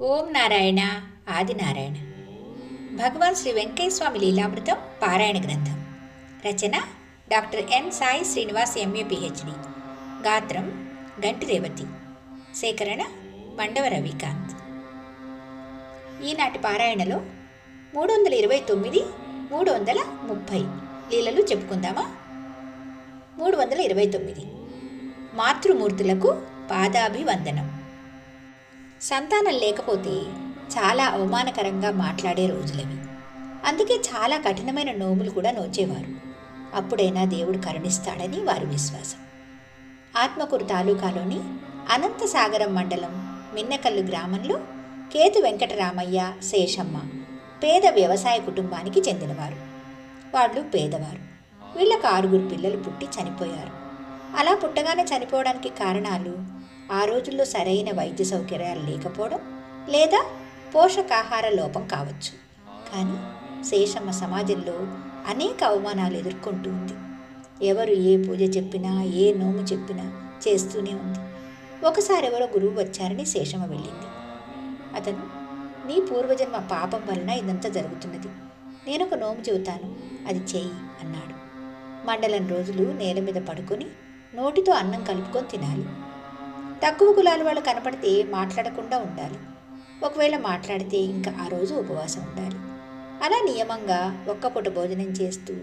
ఓం నారాయణ ఆదినారాయణ. భగవాన్ శ్రీ వెంకటేశ్వామి స్వామి లీలామృతం పారాయణ గ్రంథం. రచన doctor N Sai Srinivas MA PhD గాత్రం గంటి రేవతి. సేకరణ మండవ రవికాంత్. ఈనాటి పారాయణలో మూడు వందల ఇరవై తొమ్మిది మూడు వందల ముప్పై లీలలు చెప్పుకుందామా? మూడు వందల ఇరవై తొమ్మిది. మాతృమూర్తులకు పాదాభివందనం. సంతానం లేకపోతే చాలా అవమానకరంగా మాట్లాడే రోజులవి. అందుకే చాలా కఠినమైన నోములు కూడా నోచేవారు. అప్పుడైనా దేవుడు కరుణిస్తాడని వారి విశ్వాసం. ఆత్మకూరు తాలూకాలోని అనంతసాగరం మండలం మిన్నకల్లు గ్రామంలో కేతు వెంకటరామయ్య శేషమ్మ పేద వ్యవసాయ కుటుంబానికి చెందినవారు. వాళ్ళు పేదవారు. వీళ్ళకు ఆరుగురు పిల్లలు పుట్టి చనిపోయారు. అలా పుట్టగానే చనిపోవడానికి కారణాలు ఆ రోజుల్లో సరైన వైద్య సౌకర్యాలు లేకపోవడం లేదా పోషకాహార లోపం కావచ్చు. కానీ శేషమ్మ సమాజంలో అనేక అవమానాలు ఎదుర్కొంటూ ఉంది. ఎవరు ఏ పూజ చెప్పినా ఏ నోము చెప్పినా చేస్తూనే ఉంది. ఒకసారి ఎవరో గురువు వచ్చారని శేషమ్మ వెళ్ళింది. అతను నీ పూర్వజన్మ పాపం వలన ఇదంతా జరుగుతున్నది. నేను ఒక నోము చెబుతాను. అది చేయి అన్నాడు. మండలం రోజులు నేల మీద పడుకొని నోటితో అన్నం కలుపుకొని తినాలి. తక్కువ కులాల వాళ్ళు కనపడితే మాట్లాడకుండా ఉండాలి. ఒకవేళ మాట్లాడితే ఇంకా ఆ రోజు ఉపవాసం ఉండాలి. అలా నియమంగా ఒక్క పూట భోజనం చేస్తూ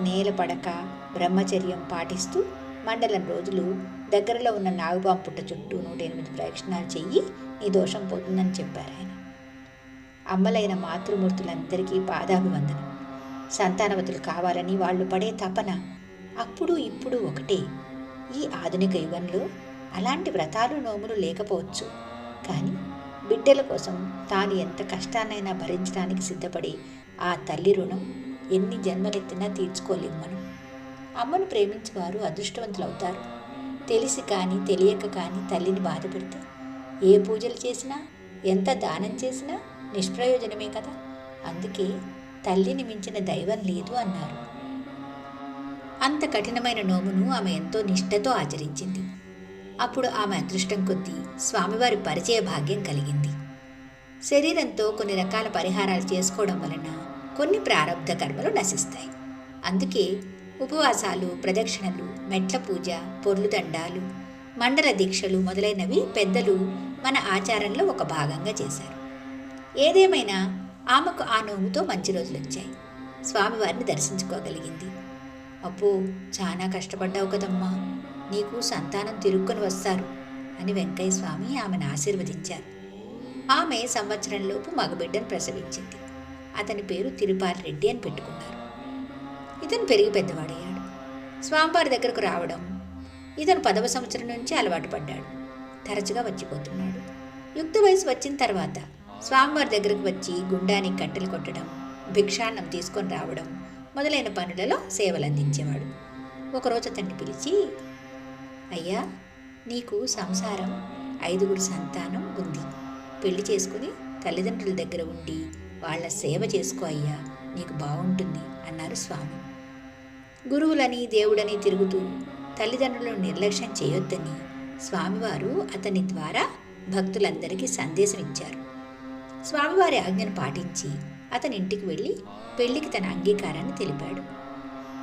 నేల పడక బ్రహ్మచర్యం పాటిస్తూ మండలం రోజులు దగ్గరలో ఉన్న నాగుబాం పుట్ట చుట్టూ నూట ఎనిమిది ప్రయక్షణాలు చెయ్యి నీ దోషం పోతుందని చెప్పారు ఆయన. అమ్మలైన మాతృమూర్తులందరికీ పాదాభివందనం. సంతానవతులు కావాలని వాళ్ళు పడే తపన అప్పుడు ఇప్పుడు ఒకటే. ఈ ఆధునిక యుగంలో అలాంటి వ్రతాలు నోములు లేకపోవచ్చు. కానీ బిడ్డల కోసం తాను ఎంత కష్టాన్నైనా భరించడానికి సిద్ధపడి ఆ తల్లి రుణం ఎన్ని జన్మలెత్తినా తీర్చుకోలేము మనం. అమ్మను ప్రేమించేవారు అదృష్టవంతులవుతారు. తెలిసి కానీ తెలియక కానీ తల్లిని బాధ పెడితే ఏ పూజలు చేసినా ఎంత దానం చేసినా నిష్ప్రయోజనమే కదా? అందుకే తల్లిని మించిన దైవం లేదు అన్నారు. అంత కఠినమైన నోమును ఆమె ఎంతో నిష్ఠతో ఆచరించింది. అప్పుడు ఆమె అదృష్టం కొద్దీ స్వామివారి పరిచయ భాగ్యం కలిగింది. శరీరంతో కొన్ని రకాల పరిహారాలు చేసుకోవడం వలన కొన్ని ప్రారంభ కర్మలు నశిస్తాయి. అందుకే ఉపవాసాలు ప్రదక్షిణలు మెట్ల పూజ పొర్లు దండాలు మండల దీక్షలు మొదలైనవి పెద్దలు మన ఆచారంలో ఒక భాగంగా చేశారు. ఏదేమైనా ఆమెకు ఆ నోముతో మంచి రోజులు వచ్చాయి. స్వామివారిని దర్శించుకోగలిగింది. అబ్బో చాలా కష్టపడ్డావు కదమ్మా. నీకు సంతానం తిరుక్కొని వస్తారు అని వెంకయ్య స్వామి ఆమెను ఆశీర్వదించారు. ఆమె సంవత్సరంలోపు మగబిడ్డను ప్రసవించింది. అతని పేరు తిరుపాలి రెడ్డి అని పెట్టుకున్నారు. ఇతను పెరిగి పెద్దవాడయ్యాడు. స్వామివారి దగ్గరకు రావడం ఇతను పదవ సంవత్సరం నుంచి అలవాటు పడ్డాడు. తరచుగా వచ్చిపోతున్నాడు. యుక్త వయసు వచ్చిన తర్వాత స్వామివారి దగ్గరకు వచ్చి గుండానికి కట్టెలు కొట్టడం భిక్షాన్నం తీసుకొని రావడం మొదలైన పనులలో సేవలు అందించేవాడు ఒకరోజు అతన్ని పిలిచి అయ్యా నీకు సంసారం ఐదుగురు సంతానం ఉంది. పెళ్ళి చేసుకుని తల్లిదండ్రుల దగ్గర ఉండి వాళ్ళ సేవ చేసుకో అయ్యా నీకు బాగుంటుంది అన్నారు స్వామి. గురువులని దేవుడని తిరుగుతూ తల్లిదండ్రులను నిర్లక్ష్యం చేయొద్దని స్వామివారు అతని ద్వారా భక్తులందరికీ సందేశం ఇచ్చారు. స్వామివారి ఆజ్ఞను పాటించి అతని ఇంటికి వెళ్ళి పెళ్ళికి తన అంగీకారాన్ని తెలిపాడు.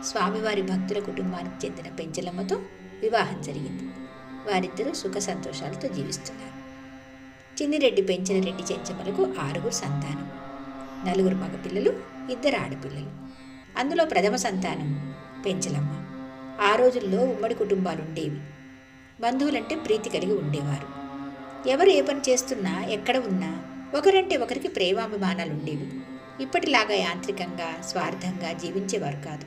స్వామివారి భక్తుల కుటుంబానికి చెందిన పెంచలమ్మతో వివాహం జరిగింది. వారిద్దరూ సుఖ సంతోషాలతో జీవిస్తున్నారు. చిన్నిరెడ్డి పెంచిన రెడ్డి చెంచమలకు ఆరుగురు సంతానం. నలుగురు మగపిల్లలు ఇద్దరు ఆడపిల్లలు. అందులో ప్రథమ సంతానం పెంచలమ్మ. ఆ రోజుల్లో ఉమ్మడి కుటుంబాలు ఉండేవి బంధువులంటే ప్రీతి కలిగి ఉండేవారు. ఎవరు ఏ పని చేస్తున్నా ఎక్కడ ఉన్నా ఒకరంటే ఒకరికి ప్రేమాభిమానాలు ఉండేవి ఇప్పటిలాగా యాంత్రికంగా స్వార్థంగా జీవించేవారు కాదు.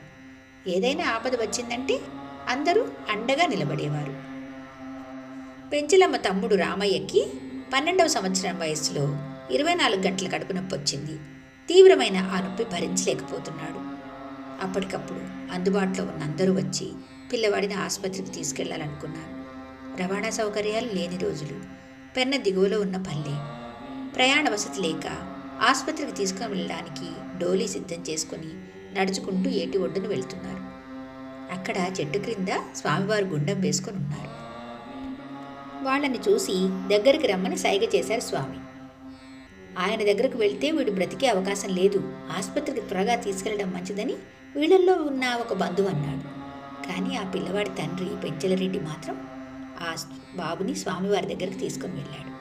ఏదైనా ఆపద వచ్చిందంటే అందరూ అండగా నిలబడేవారు. పెంచలమ్మ తమ్ముడు రామయ్యకి పన్నెండవ సంవత్సరం వయసులో ఇరవై నాలుగు గంటల కడుపు నొప్పి వచ్చింది. తీవ్రమైన ఆ నొప్పి భరించలేకపోతున్నాడు. అప్పటికప్పుడు అందుబాటులో ఉన్న అందరూ వచ్చి పిల్లవాడిని ఆసుపత్రికి తీసుకెళ్ళాలనుకున్నారు. రవాణా సౌకర్యాలు లేని రోజులు పెన్న దిగువలో ఉన్న పల్లె ప్రయాణ వసతి లేక ఆసుపత్రికి తీసుకుని వెళ్ళడానికి డోలీ సిద్ధం చేసుకుని నడుచుకుంటూ ఏటి ఒడ్డును వెళ్తున్నారు. అక్కడ చెట్టు క్రింద స్వామివారు గుండం వేసుకొని ఉన్నారు. వాళ్ళని చూసి దగ్గరికి రమ్మని సైగ చేశారు స్వామి. ఆయన దగ్గరకు వెళ్తే వీడు బ్రతికే అవకాశం లేదు. ఆసుపత్రికి త్వరగా తీసుకెళ్ళడం మంచిదని వీళ్ళల్లో ఉన్న ఒక బంధువు అన్నాడు. కానీ ఆ పిల్లవాడి తండ్రి పెంచలరెడ్డి మాత్రం ఆ బాబుని స్వామివారి దగ్గరికి తీసుకొని వెళ్ళాడు.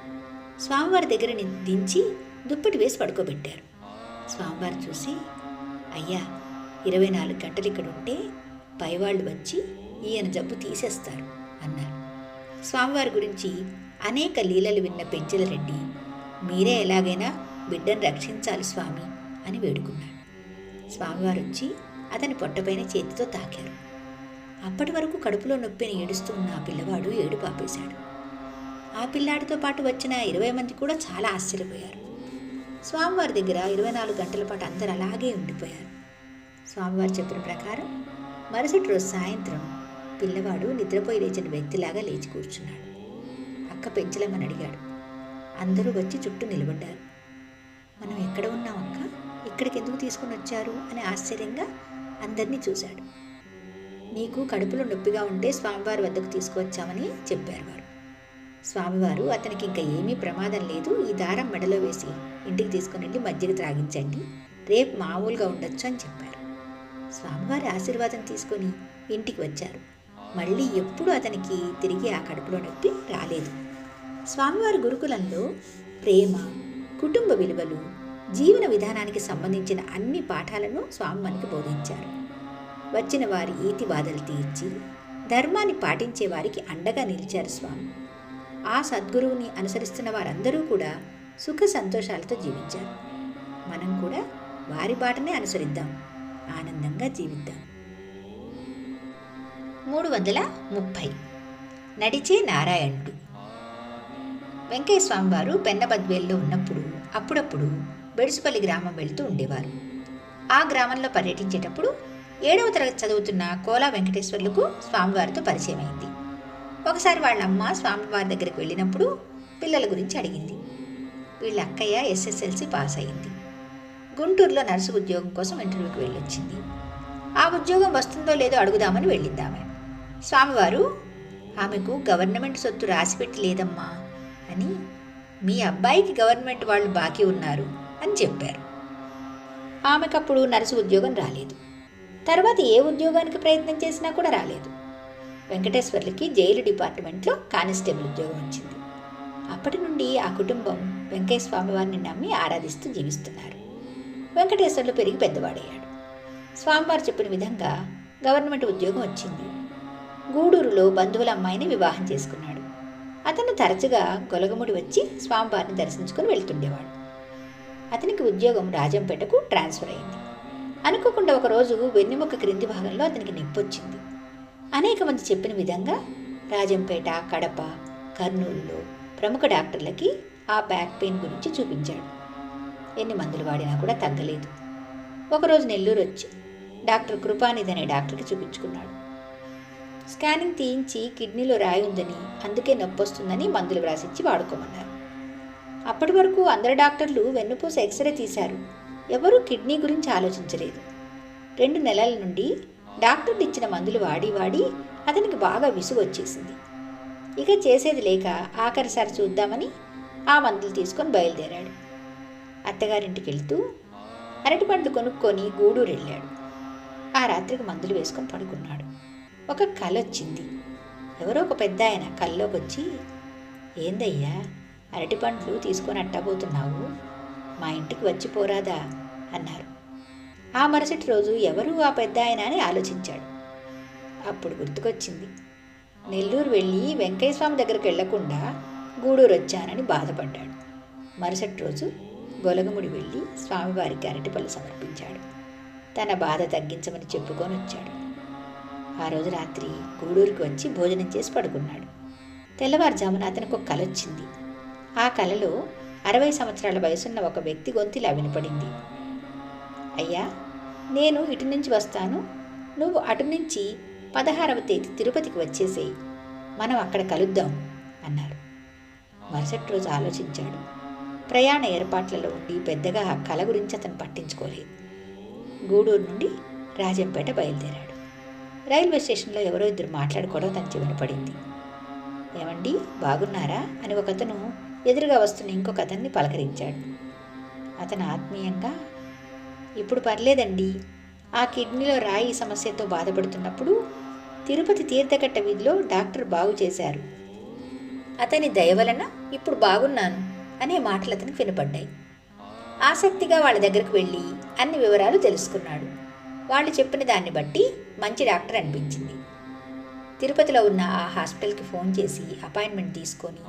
స్వామివారి దగ్గర దించి దుప్పటి వేసి పడుకోబెట్టారు. స్వామివారు చూసి అయ్యా ఇరవై నాలుగు గంటలు ఇక్కడ ఉంటే పైవాళ్ళు వచ్చి ఈయన జబ్బు తీసేస్తారు అన్నారు. స్వామివారి గురించి అనేక లీలలు విన్న పెంచలరెడ్డి మీరే ఎలాగైనా బిడ్డను రక్షించాలి స్వామి అని వేడుకున్నాడు. స్వామివారు వచ్చి అతని పొట్టపైన చేతితో తాకారు. అప్పటి వరకు కడుపులో నొప్పిని ఏడుస్తూ ఉన్న ఆ పిల్లవాడు ఏడు పాపేశాడు ఆ పిల్లాడితో పాటు వచ్చిన ఇరవై మంది కూడా చాలా ఆశ్చర్యపోయారు. స్వామివారి దగ్గర ఇరవై నాలుగు గంటల పాటు అందరు అలాగే ఉండిపోయారు. స్వామివారు చెప్పిన ప్రకారం మరుసటి రోజు సాయంత్రం పిల్లవాడు నిద్రపోయి లేచిన వ్యక్తిలాగా లేచి కూర్చున్నాడు. అక్క పెంచలేమని అడిగాడు. అందరూ వచ్చి చుట్టూ నిలబడ్డారు. మనం ఎక్కడ ఉన్నాం అక్క? ఇక్కడికి ఎందుకు తీసుకుని వచ్చారు? అని ఆశ్చర్యంగా అందరినీ చూశాడు. నీకు కడుపులో నొప్పిగా ఉంటే స్వామివారి వద్దకు తీసుకువచ్చామని చెప్పారు వారు. స్వామివారు అతనికి ఇంకా ఏమీ ప్రమాదం లేదు. ఈ దారం మెడలో వేసి ఇంటికి తీసుకుని వెళ్ళి మజ్జిగ త్రాగించండి. రేపు మామూలుగా ఉండొచ్చు అని చెప్పారు. స్వామివారి ఆశీర్వాదం తీసుకొని ఇంటికి వచ్చారు. మళ్ళీ ఎప్పుడు అతనికి తిరిగి ఆ కడుపులో నొప్పి రాలేదు. స్వామివారి గురుకులంలో ప్రేమ కుటుంబ విలువలు జీవన విధానానికి సంబంధించిన అన్ని పాఠాలను స్వామి మనకి బోధించారు. వచ్చిన వారి ఈతి బాధలు తీర్చి ధర్మాన్ని పాటించే వారికి అండగా నిలిచారు స్వామి. ఆ సద్గురువుని అనుసరిస్తున్న వారందరూ కూడా సుఖ సంతోషాలతో జీవించారు. మనం కూడా వారి బాటనే అనుసరిద్దాం. ఆనందంగా జీవిద్దాం. మూడు వందల ముప్పై నడిచే నారాయణుడు. వెంకయ్య స్వామి వారు పెన్నబద్వేల్లో ఉన్నప్పుడు అప్పుడప్పుడు బెడుసుపల్లి గ్రామం వెళుతూ ఉండేవారు. ఆ గ్రామంలో పర్యటించేటప్పుడు ఏడవ తరగతి చదువుతున్న కోలా వెంకటేశ్వర్లకు స్వామివారితో పరిచయం అయింది ఒకసారి వాళ్ళ అమ్మ స్వామివారి దగ్గరికి వెళ్ళినప్పుడు పిల్లల గురించి అడిగింది. వీళ్ళ అక్కయ్య ఎస్ఎస్ఎల్సి పాస్ అయింది గుంటూరులో నర్సు ఉద్యోగం కోసం ఇంటర్వ్యూకి వెళ్ళొచ్చింది. ఆ ఉద్యోగం వస్తుందో లేదో అడుగుదామని వెళ్ళింది ఆమె. స్వామివారు ఆమెకు గవర్నమెంట్ సొత్తు రాసిపెట్టి లేదమ్మా అని మీ అబ్బాయికి గవర్నమెంట్ వాళ్ళు బాకీ ఉన్నారు అని చెప్పారు. ఆమెకప్పుడు నర్సు ఉద్యోగం రాలేదు. తర్వాత ఏ ఉద్యోగానికి ప్రయత్నం చేసినా కూడా రాలేదు. వెంకటేశ్వర్లకి జైలు డిపార్ట్మెంట్లో కానిస్టేబుల్ ఉద్యోగం వచ్చింది. అప్పటి నుండి ఆ కుటుంబం వెంకయ్య స్వామి వారిని నమ్మి ఆరాధిస్తూ జీవిస్తున్నారు. వెంకటేశ్వర్లు పెరిగి పెద్దవాడయ్యాడు. స్వామివారు చెప్పిన విధంగా గవర్నమెంట్ ఉద్యోగం వచ్చింది. గూడూరులో బంధువుల అమ్మాయిని వివాహం చేసుకున్నాడు. అతను తరచుగా గొలగముడి వచ్చి స్వామివారిని దర్శించుకుని వెళ్తుండేవాడు. అతనికి ఉద్యోగం రాజంపేటకు ట్రాన్స్ఫర్ అయింది. అనుకోకుండా ఒకరోజు వెన్నెముక క్రింది భాగంలో అతనికి నొప్పి వచ్చింది అనేక మంది చెప్పిన విధంగా రాజంపేట కడప కర్నూలులో ప్రముఖ డాక్టర్లకి ఆ బ్యాక్ పెయిన్ గురించి చూపించాడు. ఎన్ని మందులు వాడినా కూడా తగ్గలేదు. ఒకరోజు నెల్లూరు వచ్చి డాక్టర్ కృపానిధి అనే డాక్టర్కి చూపించుకున్నాడు. స్కానింగ్ తీయించి కిడ్నీలో రాయి ఉందని అందుకే నొప్పి వస్తుందని మందులు వ్రాసిచ్చి వాడుకోమన్నారు. అప్పటి వరకు అందరు డాక్టర్లు వెన్నుపూస ఎక్స్రే తీశారు. ఎవరూ కిడ్నీ గురించి ఆలోచించలేదు. రెండు నెలల నుండి డాక్టర్లు ఇచ్చిన మందులు వాడి వాడి అతనికి బాగా విసుగు వచ్చేసింది. ఇక చేసేది లేక ఆఖరిసారి చూద్దామని ఆ మందులు తీసుకొని బయలుదేరాడు. అత్తగారింటికి వెళ్తూ అరటిపండ్లు కొనుక్కొని గూడూరు వెళ్ళాడు ఆ రాత్రికి మందులు వేసుకొని పడుకున్నాడు. ఒక కళ వచ్చింది ఎవరో ఒక పెద్ద ఆయన కల్లోకి వచ్చి ఏందయ్యా అరటిపండ్లు తీసుకొని అట్టబోతున్నావు? మా ఇంటికి వచ్చి పోరాదా? అన్నారు. ఆ మరుసటి రోజు ఎవరు ఆ పెద్ద ఆయన అని ఆలోచించాడు. అప్పుడు గుర్తుకొచ్చింది. నెల్లూరు వెళ్ళి వెంకయ్య స్వామి దగ్గరికి వెళ్ళకుండా గూడూరు వచ్చానని బాధపడ్డాడు. మరుసటి రోజు గొలగముడి వెళ్ళి స్వామివారికి అరటిపళ్ళు సమర్పించాడు. తన బాధ తగ్గించమని చెప్పుకొని వచ్చాడు ఆ రోజు రాత్రి గూడూరికి వచ్చి భోజనం చేసి పడుకున్నాడు. తెల్లవారుజామున అతనికి ఒక కల వచ్చింది ఆ కలలో అరవై సంవత్సరాల వయసున్న ఒక వ్యక్తి గొంతులా వినపడింది. అయ్యా నేను ఇటు నుంచి వస్తాను. నువ్వు అటు నుంచి పదహారవ తేదీ తిరుపతికి వచ్చేసేయి. మనం అక్కడ కలుద్దాం అన్నారు మరుసటి రోజు ఆలోచించాడు. ప్రయాణ ఏర్పాట్లలో ఉండి పెద్దగా కళ గురించి అతను పట్టించుకోలేదు. గూడూరు నుండి రాజంపేట బయలుదేరాడు. రైల్వే స్టేషన్లో ఎవరో ఇద్దరు మాట్లాడుకోవడం తనకి వినపడింది ఏమండి బాగున్నారా? అని ఒకతను ఎదురుగా వస్తున్న ఇంకొక అతన్ని పలకరించాడు. అతను ఆత్మీయంగా ఇప్పుడు పర్లేదండి. ఆ కిడ్నీలో రాయి సమస్యతో బాధపడుతున్నప్పుడు తిరుపతి తీర్థకట్ట వీధిలో డాక్టర్ బాగు చేశారు. అతని దయ వలన ఇప్పుడు బాగున్నాను. అనే మాటలు అతనికి వినపడ్డాయి. ఆసక్తిగా వాళ్ళ దగ్గరకు వెళ్ళి అన్ని వివరాలు తెలుసుకున్నాడు. వాళ్ళు చెప్పిన దాన్ని బట్టి మంచి డాక్టర్ అనిపించింది. తిరుపతిలో ఉన్న ఆ హాస్పిటల్కి ఫోన్ చేసి అపాయింట్మెంట్ తీసుకొని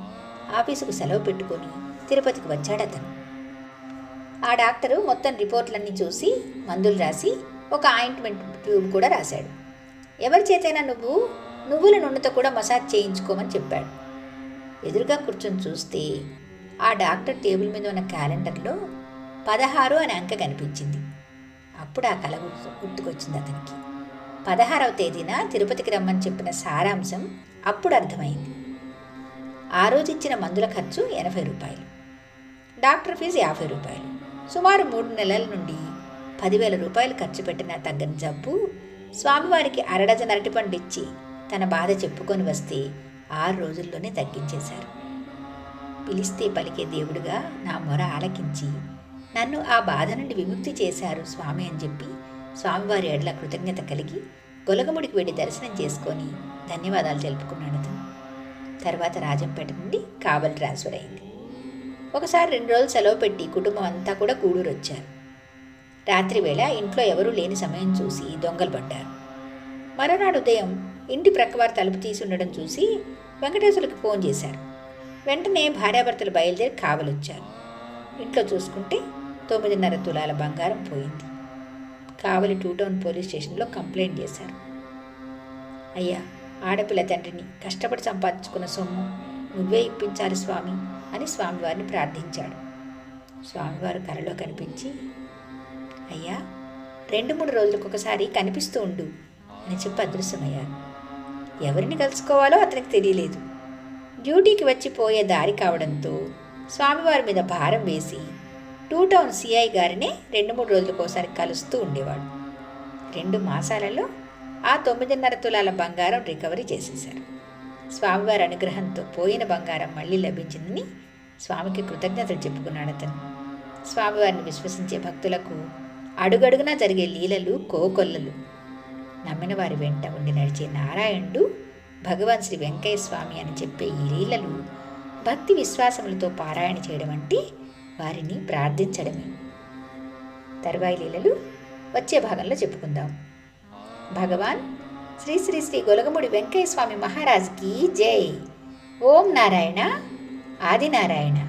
ఆఫీసుకు సెలవు పెట్టుకొని తిరుపతికి వచ్చాడు అతను. ఆ డాక్టరు మొత్తం రిపోర్ట్లన్నీ చూసి మందులు రాసి ఒక ఆయింట్మెంట్ ట్యూబ్ కూడా రాశాడు. ఎవరి చేతైనా నువ్వు నువ్వుల నూనెతో కూడా మసాజ్ చేయించుకోమని చెప్పాడు. ఎదురుగా కూర్చొని చూస్తే ఆ డాక్టర్ టేబుల్ మీద ఉన్న క్యాలెండర్లో పదహారు అనే అంక కనిపించింది. అప్పుడు ఆ కళ గుర్తు గుర్తుకొచ్చింది అతనికి. పదహారవ తేదీన తిరుపతికి రమ్మని చెప్పిన సారాంశం అప్పుడు అర్థమైంది. ఆ రోజు ఇచ్చిన మందుల ఖర్చు ఎనభై రూపాయలు. డాక్టర్ ఫీజు యాభై రూపాయలు. సుమారు మూడు నెలల నుండి పదివేల రూపాయలు ఖర్చు పెట్టిన తగ్గని జబ్బు స్వామివారికి అరడజన అరటిపండు ఇచ్చి తన బాధ చెప్పుకొని వస్తే ఆరు రోజుల్లోనే తగ్గించేశారు. పిలిస్తే పలికే దేవుడుగా నా మొర ఆలకించి నన్ను ఆ బాధ నుండి విముక్తి చేశారు స్వామి అని చెప్పి స్వామివారి ఎడల కృతజ్ఞత కలిగి గొలగముడికి వెళ్ళి దర్శనం చేసుకొని ధన్యవాదాలు తెలుపుకున్నాడు అతను తర్వాత రాజంపేట నుండి కావలి ట్రాన్స్ఫర్ అయింది. ఒకసారి రెండు రోజులు సెలవు పెట్టి కుటుంబం అంతా కూడా గూడూరు వచ్చారు. రాత్రి వేళ ఇంట్లో ఎవరూ లేని సమయం చూసి దొంగలు పడ్డారు. మరోనాడు ఉదయం ఇంటి ప్రక్కవారు తలుపు తీసి ఉండడం చూసి వెంకటేశ్వరులకు ఫోన్ చేశారు. వెంటనే భార్యాభర్తలు బయలుదేరి కావలొచ్చారు. ఇంట్లో చూసుకుంటే తొమ్మిదిన్నర తులాల బంగారం పోయింది. కావలి టూ టౌన్ పోలీస్ స్టేషన్లో కంప్లైంట్ చేశారు. అయ్యా ఆడపిల్ల తండ్రిని కష్టపడి సంపాదించుకున్న సొమ్ము నువ్వే ఇప్పించాలి స్వామి అని స్వామివారిని ప్రార్థించాడు. స్వామివారు కలలో కనిపించి అయ్యా రెండు మూడు రోజులకు ఒకసారి కనిపిస్తూ ఉండు అని చెప్పి అదృశ్యమయ్యారు. ఎవరిని కలుసుకోవాలో అతనికి తెలియలేదు. డ్యూటీకి వచ్చి పోయే దారి కావడంతో స్వామివారి మీద భారం వేసి టూ టౌన్ సిఐ గారినే రెండు మూడు రోజులకోసారి కలుస్తూ ఉండేవాడు. రెండు మాసాలలో ఆ తొమ్మిదిన్నర తులాల బంగారం రికవరీ చేసేశారు. స్వామివారి అనుగ్రహంతో పోయిన బంగారం మళ్ళీ లభించిందని స్వామికి కృతజ్ఞతలు చెప్పుకున్నాడు అతను. స్వామివారిని విశ్వసించే భక్తులకు అడుగడుగునా జరిగే లీలలు కోకొల్లలు నమ్మిన వారి వెంట ఉండి నడిచే నారాయణుడు భగవాన్ శ్రీ వెంకయ్య స్వామి అని చెప్పే ఈ లీలలు భక్తి విశ్వాసములతో పారాయణ చేయడం అంటే వారిని ప్రార్థించడమే. తరువాయి లీలలు వచ్చే భాగంలో చెప్పుకుందాం. భగవాన్ శ్రీ శ్రీ శ్రీ గొలగముడి వెంకయ్య స్వామి మహారాజ్కి జై. ఓం నారాయణ ఆదినారాయణ.